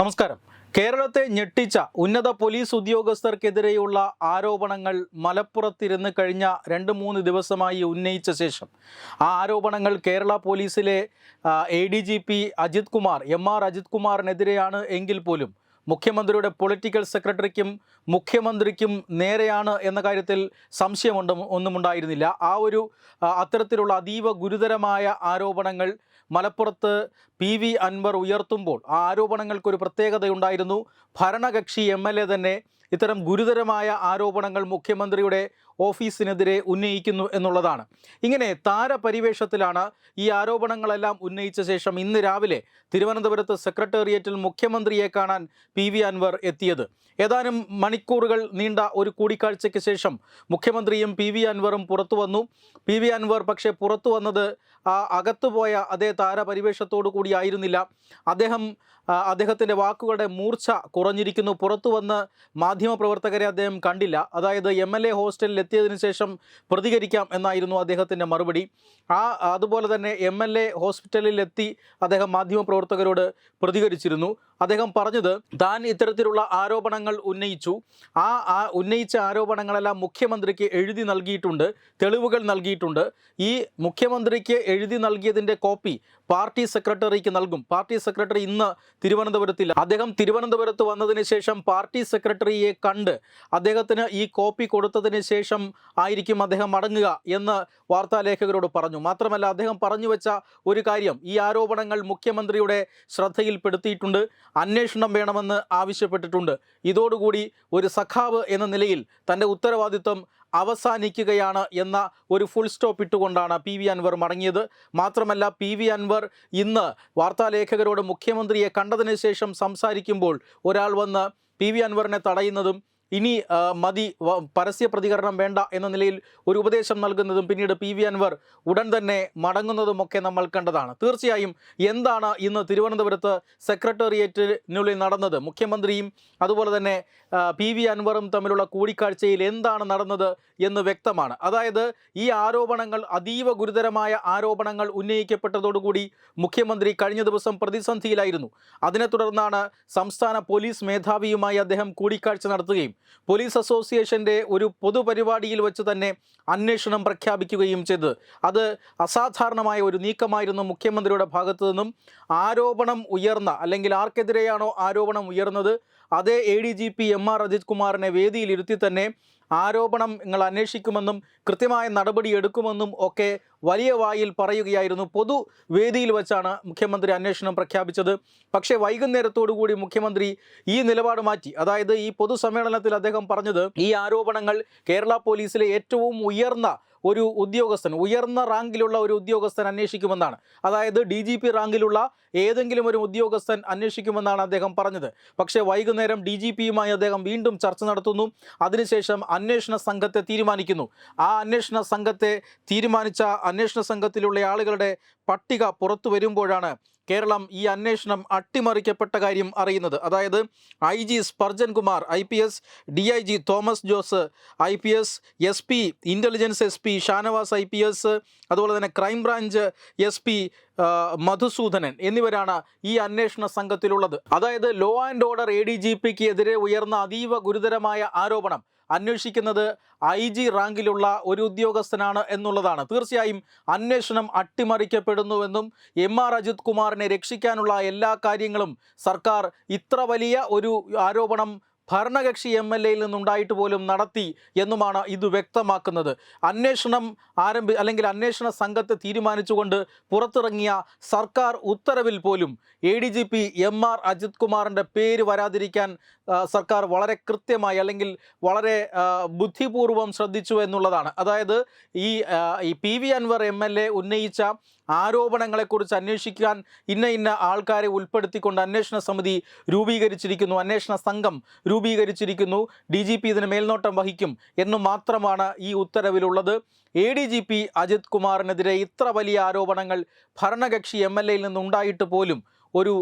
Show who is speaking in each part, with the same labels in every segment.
Speaker 1: നമസ്കാരം. കേരളത്തെ ഞെട്ടിച്ച ഉന്നത പോലീസ് ഉദ്യോഗസ്ഥർക്കെതിരെയുള്ള ആരോപണങ്ങൾ മലപ്പുറത്തിരുന്ന് കഴിഞ്ഞ രണ്ട് മൂന്ന് ദിവസമായി ഉന്നയിച്ച ശേഷം. ആ ആരോപണങ്ങൾ കേരള പോലീസിലെ A D G P Ajith Kumar M R Ajith കുമാറിനെതിരെയാണ് എങ്കിൽ പോലും മുഖ്യമന്ത്രിയുടെ പൊളിറ്റിക്കൽ സെക്രട്ടറിക്കും മുഖ്യമന്ത്രിക്കും നേരെയാണ് എന്ന കാര്യത്തിൽ സംശയമുണ്ട് ഒന്നുമുണ്ടായിരുന്നില്ല. ആ ഒരു അത്തരത്തിലുള്ള അതീവ ഗുരുതരമായ ആരോപണങ്ങൾ മലപ്പുറത്ത് പി വി അൻവർ ഉയർത്തുമ്പോൾ ആ ആരോപണങ്ങൾക്കൊരു പ്രത്യേകതയുണ്ടായിരുന്നു. ഭരണകക്ഷി എം എൽ എ തന്നെ ഇത്തരം ഗുരുതരമായ ആരോപണങ്ങൾ മുഖ്യമന്ത്രിയുടെ ഓഫീസിനെതിരെ ഉന്നയിക്കുന്നു എന്നുള്ളതാണ്. ഇങ്ങനെ താരപരിവേഷത്തിലാണ് ഈ ആരോപണങ്ങളെല്ലാം ഉന്നയിച്ച ശേഷം ഇന്ന് രാവിലെ തിരുവനന്തപുരത്ത് സെക്രട്ടേറിയറ്റിൽ മുഖ്യമന്ത്രിയെ കാണാൻ പി വി അൻവർ എത്തിയത്. ഏതാനും മണിക്കൂറുകൾ നീണ്ട ഒരു കൂടിക്കാഴ്ചയ്ക്ക് ശേഷം മുഖ്യമന്ത്രിയും പി വി അൻവറും പുറത്തു വന്നു. പി വി അൻവർ പക്ഷേ പുറത്തു വന്നത് ആ അകത്തുപോയ അതേ താരപരിവേഷത്തോടു കൂടിയായിരുന്നില്ല അദ്ദേഹം അദ്ദേഹത്തിന്റെ വാക്കുകളുടെ മൂർച്ച കുറഞ്ഞിരിക്കുന്നു. പുറത്തു വന്ന് മാധ്യമപ്രവർത്തകരെ അദ്ദേഹം കണ്ടില്ല. അതായത് എം എൽ എ ഹോസ്റ്റലിൽ എത്തിയതിന് ശേഷം പ്രതികരിക്കാം എന്നായിരുന്നു അദ്ദേഹത്തിന്റെ മറുപടി. ആ അതുപോലെ തന്നെ എം എൽ എ ഹോസ്പിറ്റലിൽ എത്തി അദ്ദേഹം മാധ്യമപ്രവർത്തകരോട് പ്രതികരിച്ചിരുന്നു. അദ്ദേഹം പറഞ്ഞത് താൻ ഇത്തരത്തിലുള്ള ആരോപണങ്ങൾ ഉന്നയിച്ചു. ആ ആ ഉന്നയിച്ച ആരോപണങ്ങളെല്ലാം മുഖ്യമന്ത്രിക്ക് എഴുതി നൽകിയിട്ടുണ്ട് തെളിവുകൾ നൽകിയിട്ടുണ്ട്. ഈ മുഖ്യമന്ത്രിക്ക് എഴുതി നൽകിയതിന്റെ കോപ്പി പാർട്ടി സെക്രട്ടറിക്ക് നൽകും. പാർട്ടി സെക്രട്ടറി ഇന്ന് തിരുവനന്തപുരത്തില്ല. അദ്ദേഹം തിരുവനന്തപുരത്ത് വന്നതിന് ശേഷം പാർട്ടി സെക്രട്ടറിയെ കണ്ട് അദ്ദേഹത്തിന് ഈ കോപ്പി കൊടുത്തതിന് ശേഷം ആയിരിക്കും അദ്ദേഹം മടങ്ങുക എന്ന് വാർത്താലേഖകരോട് പറഞ്ഞു. മാത്രമല്ല അദ്ദേഹം പറഞ്ഞു വെച്ച ഒരു കാര്യം ഈ ആരോപണങ്ങൾ മുഖ്യമന്ത്രിയുടെ ശ്രദ്ധയിൽപ്പെടുത്തിയിട്ടുണ്ട്. അന്വേഷണം വേണമെന്ന് ആവശ്യപ്പെട്ടിട്ടുണ്ട്. ഇതോടുകൂടി ഒരു സഖാവ് എന്ന നിലയിൽ തന്റെ ഉത്തരവാദിത്വം അവസാനിക്കുകയാണ് എന്ന ഒരു ഫുൾ സ്റ്റോപ്പ് ഇട്ടുകൊണ്ടാണ് പി വി അൻവർ മടങ്ങിയത്. മാത്രമല്ല പി വി അൻവർ ഇന്ന് വാർത്താലേഖകരോട് മുഖ്യമന്ത്രിയെ കണ്ടതിന് ശേഷം സംസാരിക്കുമ്പോൾ ഒരാൾ വന്ന് പി വി അൻവറിനെ തടയുന്നതും ഇനി മതി പരസ്യ പ്രതികരണം വേണ്ട എന്ന നിലയിൽ ഒരു ഉപദേശം നൽകുന്നതും പിന്നീട് പി വി അൻവർ ഉടൻ തന്നെ മടങ്ങുന്നതുമൊക്കെ നമ്മൾ കണ്ടതാണ്. തീർച്ചയായും എന്താണ് ഇന്ന് തിരുവനന്തപുരത്ത് സെക്രട്ടേറിയറ്റിനുള്ളിൽ നടന്നത്? മുഖ്യമന്ത്രിയും അതുപോലെ തന്നെ പി വി അൻവറും തമ്മിലുള്ള കൂടിക്കാഴ്ചയിൽ എന്താണ് നടന്നത് എന്ന് വ്യക്തമാണ്. അതായത് ഈ ആരോപണങ്ങൾ അതീവ ഗുരുതരമായ ആരോപണങ്ങൾ ഉന്നയിക്കപ്പെട്ടതോടുകൂടി മുഖ്യമന്ത്രി കഴിഞ്ഞ ദിവസം പ്രതിസന്ധിയിലായിരുന്നു. അതിനെ തുടർന്നാണ് സംസ്ഥാന പോലീസ് മേധാവിയുമായി അദ്ദേഹം കൂടിക്കാഴ്ച നടത്തുകയും പോലീസ് അസോസിയേഷന്റെ ഒരു പൊതുപരിപാടിയിൽ വെച്ച് തന്നെ അന്വേഷണം പ്രഖ്യാപിക്കുകയും ചെയ്തത്. അത് അസാധാരണമായ ഒരു നീക്കമായിരുന്നു മുഖ്യമന്ത്രിയുടെ ഭാഗത്തു നിന്നും. ആരോപണം ഉയർന്ന അല്ലെങ്കിൽ ആർക്കെതിരെയാണോ ആരോപണം ഉയർന്നത് അതേ A D G P M R Ajith കുമാറിനെ വേദിയിലിരുത്തി തന്നെ ആരോപണം നിങ്ങൾ അന്വേഷിക്കുമെന്നും കൃത്യമായ നടപടി എടുക്കുമെന്നും ഒക്കെ വലിയ വായിൽ പറയുകയായിരുന്നു. പൊതു വേദിയിൽ വെച്ചാണ് മുഖ്യമന്ത്രി അന്വേഷണം പ്രഖ്യാപിച്ചത്. പക്ഷേ വൈകുന്നേരത്തോടുകൂടി മുഖ്യമന്ത്രി ഈ നിലപാട് മാറ്റി. അതായത് ഈ പൊതുസമ്മേളനത്തിൽ അദ്ദേഹം പറഞ്ഞത് ഈ ആരോപണങ്ങൾ കേരള പോലീസിലെ ഏറ്റവും ഉയർന്ന ഒരു ഉദ്യോഗസ്ഥൻ ഉയർന്ന റാങ്കിലുള്ള ഒരു ഉദ്യോഗസ്ഥൻ അന്വേഷിക്കുമെന്നാണ്. അതായത് ഡി ജി പി റാങ്കിലുള്ള ഏതെങ്കിലും ഒരു ഉദ്യോഗസ്ഥൻ അന്വേഷിക്കുമെന്നാണ് അദ്ദേഹം പറഞ്ഞത്. പക്ഷേ വൈകുന്നേരം ഡി ജി പിയുമായി അദ്ദേഹം വീണ്ടും ചർച്ച നടത്തുന്നു. അതിനുശേഷം അന്വേഷണ സംഘത്തെ തീരുമാനിക്കുന്നു. ആ അന്വേഷണ സംഘത്തെ തീരുമാനിച്ച അന്വേഷണ സംഘത്തിലുള്ള ആളുകളുടെ പട്ടിക പുറത്തു വരുമ്പോഴാണ് കേരളം ഈ അന്വേഷണം അട്ടിമറിക്കപ്പെട്ട കാര്യം അറിയുന്നത്. അതായത് I G Sparjan Kumar I P S D I G Thomas Jose I P S S P intelligence S P Shanavas I P S അതുപോലെ തന്നെ ക്രൈംബ്രാഞ്ച് എസ് പി മധുസൂദനൻ എന്നിവരാണ് ഈ അന്വേഷണ സംഘത്തിലുള്ളത്. അതായത് law and order A D G പിക്ക് എതിരെ ഉയർന്ന അതീവ ഗുരുതരമായ ആരോപണം. അന്വേഷിക്കുന്നത് ഐ ജി റാങ്കിലുള്ള ഒരു ഉദ്യോഗസ്ഥനാണ് എന്നുള്ളതാണ്. തീർച്ചയായും അന്വേഷണം അട്ടിമറിക്കപ്പെടുന്നുവെന്നും എം ആർ അജിത് കുമാറിനെ രക്ഷിക്കാനുള്ള എല്ലാ കാര്യങ്ങളും സർക്കാർ ഇത്ര വലിയ ഒരു ആരോപണം ഭരണകക്ഷി എം എൽ എയിൽ നിന്നുണ്ടായിട്ട് പോലും നടത്തി എന്നുമാണ് ഇത് വ്യക്തമാക്കുന്നത്. അന്വേഷണം ആരംഭി അല്ലെങ്കിൽ അന്വേഷണ സംഘത്തെ തീരുമാനിച്ചുകൊണ്ട് പുറത്തിറങ്ങിയ സർക്കാർ ഉത്തരവിൽ പോലും A D G P M R Ajith കുമാറിന്റെ പേര് വരാതിരിക്കാൻ സർക്കാർ വളരെ കൃത്യമായി അല്ലെങ്കിൽ വളരെ ബുദ്ധിപൂർവം ശ്രദ്ധിച്ചു എന്നുള്ളതാണ്. അതായത് ഈ ഈ P V Anvar M L A ഉന്നയിച്ച ആരോപണങ്ങളെക്കുറിച്ച് അന്വേഷിക്കാൻ ഇന്ന ഇന്ന ആൾക്കാരെ ഉൾപ്പെടുത്തിക്കൊണ്ട് അന്വേഷണ സമിതി രൂപീകരിച്ചിരിക്കുന്നു. അന്വേഷണ സംഘം രൂപീകരിച്ചിരിക്കുന്നു. ഡി ജി പി ഇതിന് മേൽനോട്ടം വഹിക്കും എന്നു മാത്രമാണ് ഈ ഉത്തരവിലുള്ളത്. A D G P Ajith കുമാറിനെതിരെ ഇത്ര വലിയ ആരോപണങ്ങൾ ഭരണകക്ഷി എം എൽ എയിൽ നിന്നുണ്ടായിട്ട് പോലും ഒരു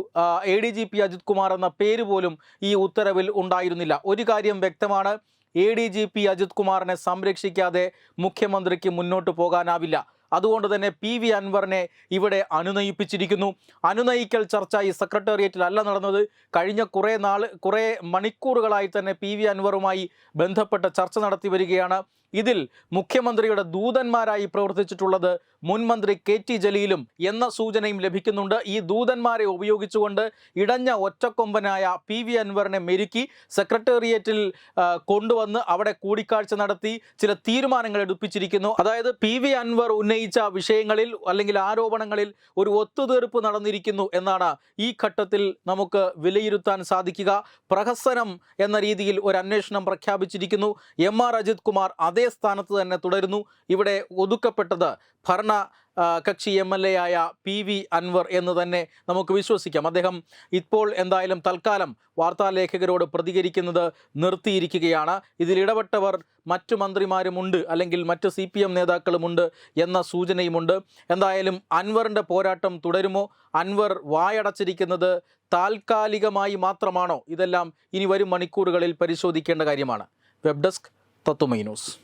Speaker 1: A D G P Ajith Kumar എന്ന പേര് പോലും ഈ ഉത്തരവിൽ ഉണ്ടായിരുന്നില്ല. ഒരു കാര്യം വ്യക്തമാണ്. A D G P Ajith കുമാറിനെ സംരക്ഷിക്കാതെ മുഖ്യമന്ത്രിക്ക് മുന്നോട്ട് പോകാനാവില്ല. അതുകൊണ്ട് തന്നെ പി വി അൻവറിനെ ഇവിടെ അനുനയിപ്പിച്ചിരിക്കുന്നു. അനുനയിക്കൽ ചർച്ച ഈ സെക്രട്ടേറിയറ്റിലല്ല നടന്നത്. കഴിഞ്ഞ കുറേ നാൾ കുറേ മണിക്കൂറുകളായി തന്നെ പി വി അൻവറുമായി ബന്ധപ്പെട്ട ചർച്ച നടത്തി വരികയാണ്. ഇതിൽ മുഖ്യമന്ത്രിയുടെ ദൂതന്മാരായി പ്രവർത്തിച്ചിട്ടുള്ളത് മുൻ മന്ത്രി കെ ടി ജലീലും എന്ന സൂചനയും ലഭിക്കുന്നുണ്ട്. ഈ ദൂതന്മാരെ ഉപയോഗിച്ചുകൊണ്ട് ഇടഞ്ഞ ഒറ്റക്കൊമ്പനായ പി വി അൻവറിനെ മെരുക്കി സെക്രട്ടേറിയറ്റിൽ കൊണ്ടുവന്ന് അവിടെ കൂടിക്കാഴ്ച നടത്തി ചില തീരുമാനങ്ങൾ എടുപ്പിച്ചിരിക്കുന്നു. അതായത് പി വി അൻവർ ഉന്നയിച്ച വിഷയങ്ങളിൽ അല്ലെങ്കിൽ ആരോപണങ്ങളിൽ ഒരു ഒത്തുതീർപ്പ് നടന്നിരിക്കുന്നു എന്നാണ് ഈ ഘട്ടത്തിൽ നമുക്ക് വിലയിരുത്താൻ സാധിക്കുക. പ്രഹസനം എന്ന രീതിയിൽ ഒരു അന്വേഷണം പ്രഖ്യാപിച്ചിരിക്കുന്നു. എം ആർ അജിത് കുമാർ അതേ സ്ഥാനത്ത് തന്നെ തുടരുന്നു. ഇവിടെ ഒതുക്കപ്പെട്ടത് ഭരണ കക്ഷി എം എൽ എ ആയ പി വി അൻവർ എന്ന് തന്നെ നമുക്ക് വിശ്വസിക്കാം. അദ്ദേഹം ഇപ്പോൾ എന്തായാലും തൽക്കാലം വാർത്താലേഖകരോട് പ്രതികരിക്കുന്നത് നിർത്തിയിരിക്കുകയാണ്. ഇതിലിടപെട്ടവർ മറ്റു മന്ത്രിമാരുമുണ്ട് അല്ലെങ്കിൽ മറ്റ് സി പി എം നേതാക്കളുമുണ്ട് എന്ന സൂചനയുമുണ്ട്. എന്തായാലും അൻവറിന്റെ പോരാട്ടം തുടരുമോ? അൻവർ വായടച്ചിരിക്കുന്നത് താൽക്കാലികമായി മാത്രമാണോ? ഇതെല്ലാം ഇനി വരും മണിക്കൂറുകളിൽ പരിശോധിക്കേണ്ട കാര്യമാണ്. Web desk Tatwamayi news.